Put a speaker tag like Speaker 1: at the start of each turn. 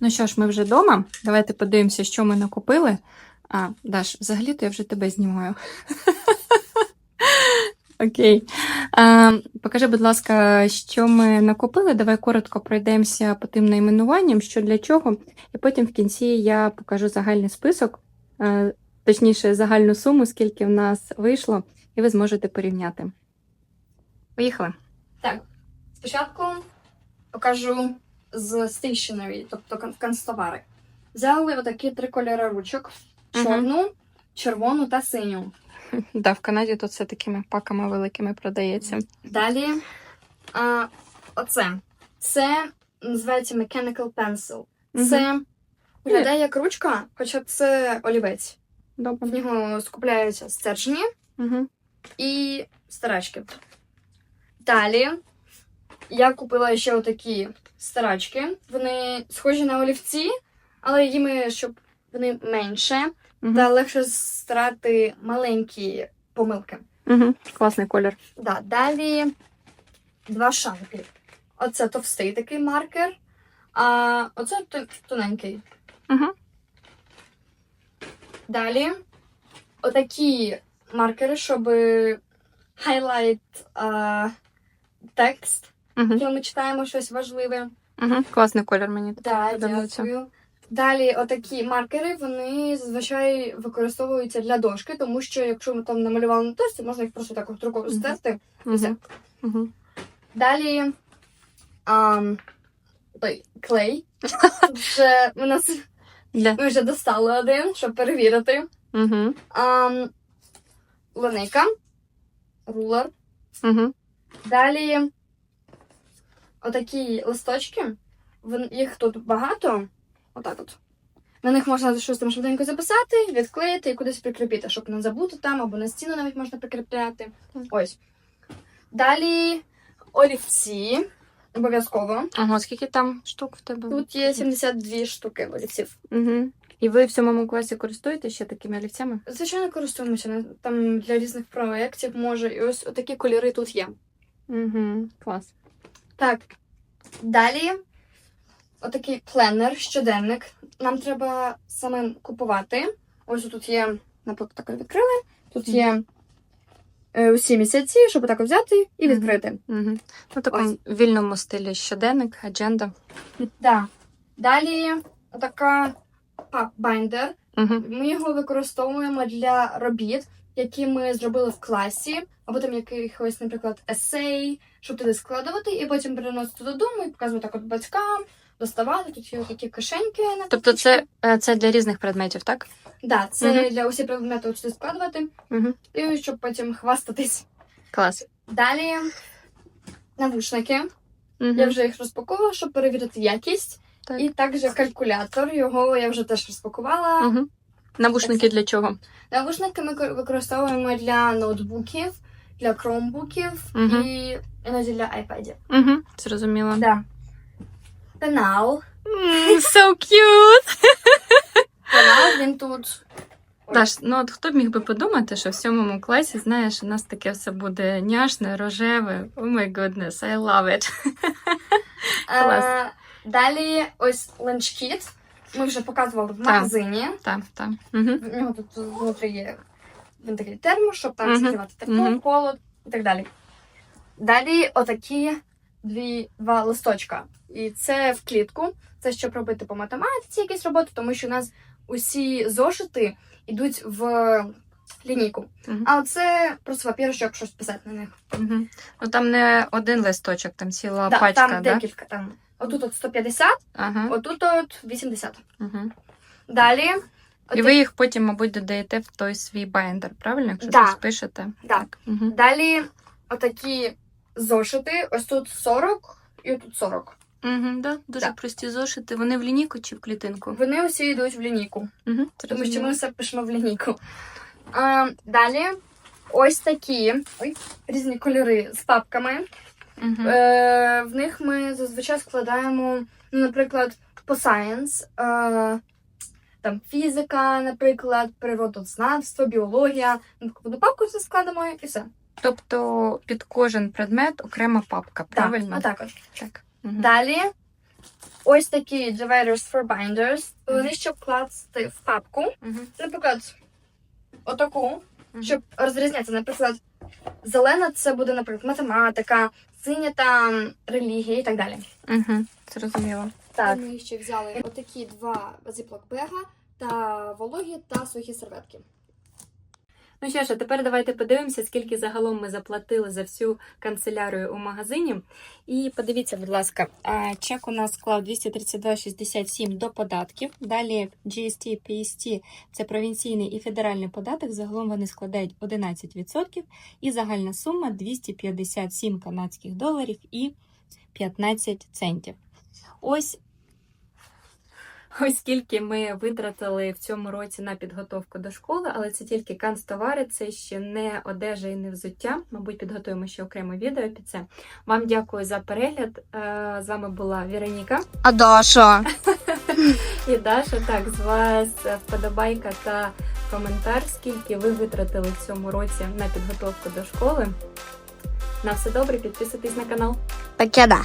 Speaker 1: Ну що ж, ми вже вдома. Давайте подивимося, що ми накупили. А, Даш, взагалі-то я вже тебе знімаю. Окей. Покажи, будь ласка, що ми накупили. Давай коротко пройдемося по тим найменуванням, що для чого. І потім в кінці я покажу загальний список, точніше, загальну суму, скільки в нас вийшло, і ви зможете порівняти. Поїхали.
Speaker 2: Так, спочатку покажу з stationery, тобто кан- канцтовари. Взяли отакі три кольори ручок: чорну, червону та синю.
Speaker 1: Да, в Канаді тут все такими паками великими продається.
Speaker 2: Далі а, оце. Це називається Mechanical Pencil. Це виглядає як ручка, хоча це олівець. В нього скупляються стержні
Speaker 1: Угу.
Speaker 2: і старачки. Далі я купила ще отакі старачки. Вони схожі на олівці, але їми, щоб вони менше та легше старати маленькі помилки.
Speaker 1: Угу. Класний колір.
Speaker 2: Да, далі два шанки. Оце товстий такий маркер, а оце тоненький.
Speaker 1: Угу.
Speaker 2: Далі отакі маркери, щоб хайлайт а, текст,
Speaker 1: Угу.
Speaker 2: коли ми читаємо щось важливе.
Speaker 1: Угу. Класний колір мені
Speaker 2: Да,
Speaker 1: подобається.
Speaker 2: дякую. Далі, отакі маркери, вони зазвичай використовуються для дошки, тому що якщо ми там намалювали на дошці, можна їх просто так рукою стерти.
Speaker 1: Угу.
Speaker 2: Все.
Speaker 1: Угу.
Speaker 2: Далі ам, той клей. Вже ми, нас,
Speaker 1: Для...
Speaker 2: ми вже достали один, щоб перевірити.
Speaker 1: Угу.
Speaker 2: Ам, линейка, рулер.
Speaker 1: Угу.
Speaker 2: Далі отакі листочки. Їх тут багато. Отак от. На них можна щось там швиденько записати, відклеїти і кудись прикріпити, щоб не забути там, або на стіну навіть можна прикріпляти. Ось. Далі олівці. Обов'язково.
Speaker 1: Ага, скільки там штук в тебе?
Speaker 2: Тут є 72 штуки олівців.
Speaker 1: Угу. І ви в сьомому класі користуєтеся ще такими олівцями?
Speaker 2: Звичайно, користуємося там для різних проєктів може. І ось отакі кольори тут є.
Speaker 1: Угу. Клас.
Speaker 2: Так. Далі отакий пленер, щоденник. Нам треба саме купувати. Ось тут є, наприклад, так відкрили. Тут є е, усі місяці, щоб так взяти і відкрити.
Speaker 1: Угу. Ну, такому вільному стилі щоденник, адженда.
Speaker 2: Да. Далі отака пап-байндер.
Speaker 1: Угу.
Speaker 2: Ми його використовуємо для робіт, які ми зробили в класі, або там якихось, наприклад, есей, щоб туди складувати, і потім переносити додому і показувати так от батькам, доставати. Тут є такі кишеньки. на
Speaker 1: Тобто це, е, це для різних предметів, так?
Speaker 2: Да, це
Speaker 1: Мгм.
Speaker 2: для усіх предметів сюди складувати,
Speaker 1: Угу.
Speaker 2: і щоб потім хвастатись.
Speaker 1: Клас.
Speaker 2: Далі навушники.
Speaker 1: Угу.
Speaker 2: Я вже їх розпаковувала, щоб перевірити якість.
Speaker 1: Так.
Speaker 2: І також калькулятор. Його я вже теж розпакувала.
Speaker 1: Угу. Навушники для чого?
Speaker 2: Навушники ми кор- використовуємо для ноутбуків, для кромбуків
Speaker 1: Мгм.
Speaker 2: і іноді для iPad.
Speaker 1: Угу. Зрозуміло.
Speaker 2: Да. Пенал.
Speaker 1: Mm, so cute!
Speaker 2: Пенал він тут.
Speaker 1: Даш, ну от хто б міг би подумати, що в сьомому класі, знаєш, у нас таке все буде няшне, рожеве. О май goodness, I love it. клас.
Speaker 2: Е, далі ось ланчкіт. Ми вже показували в магазині.
Speaker 1: Так, так. Угу.
Speaker 2: В нього тут внутрі є такий термос, щоб там зігрівати тепло, холод і так далі. Далі отакі дві, два листочка. І це в клітку. Це щоб робити по математиці якісь роботи, тому що у нас усі зошити йдуть в лінійку.
Speaker 1: Мгм.
Speaker 2: А оце просто папір, щоб щось писати на них.
Speaker 1: Угу. Ну там не один листочок, там ціла
Speaker 2: Да,
Speaker 1: пачка,
Speaker 2: там
Speaker 1: да?
Speaker 2: декілька. Там. Отут от 150,
Speaker 1: Ага.
Speaker 2: отут от 80.
Speaker 1: Угу.
Speaker 2: Далі.
Speaker 1: І ви їх потім, мабуть, додаєте в той свій байндер, правильно? Якщо
Speaker 2: Да.
Speaker 1: щось пишете.
Speaker 2: Да.
Speaker 1: Угу.
Speaker 2: Далі отакі зошити. Ось тут 40 і тут 40.
Speaker 1: Угу, да. Дуже
Speaker 2: Да.
Speaker 1: прості зошити. Вони в лінійку чи в клітинку?
Speaker 2: Вони усі йдуть в лінійку,
Speaker 1: Угу.
Speaker 2: тому що ми все пишемо в лінійку. А, далі ось такі ой, різні кольори з папками.
Speaker 1: Угу.
Speaker 2: Е, в них ми зазвичай складаємо, ну, наприклад, по science, е, там фізика, наприклад, природознавство, біологія. Ну, одну папку все складемо і все.
Speaker 1: Тобто під кожен предмет окрема папка, правильно?
Speaker 2: Так, отак от.
Speaker 1: Так. Угу.
Speaker 2: Далі ось такі dividers for binders. Вони щоб класти в папку. Наприклад, отаку, щоб розрізняти. Наприклад, зелена це буде, наприклад, математика, синя там релігія і так далі.
Speaker 1: Угу. Зрозуміло.
Speaker 2: Так.
Speaker 3: Ми ще взяли отакі два зиплок-бега та вологі та сухі серветки.
Speaker 1: Ну що ж, а тепер давайте подивимося, скільки загалом ми заплатили за всю канцелярію у магазині. І подивіться, будь ласка, чек у нас склав 232,67 до податків. Далі GST, PST – це провінційний і федеральний податок. Загалом вони складають 11%. І загальна сума 257 канадських доларів і 15 центів. Ось Ось скільки ми витратили в цьому році на підготовку до школи, але це тільки канцтовари, це ще не одежа і не взуття. Мабуть, підготуємо ще окреме відео під це. Вам дякую за перегляд. Е, З вами була Вероніка
Speaker 2: А Даша?
Speaker 1: і Даша. Так, з вас вподобайка та коментар, скільки ви витратили в цьому році на підготовку до школи. На все добре, підписуйтесь на канал.
Speaker 2: Покеда.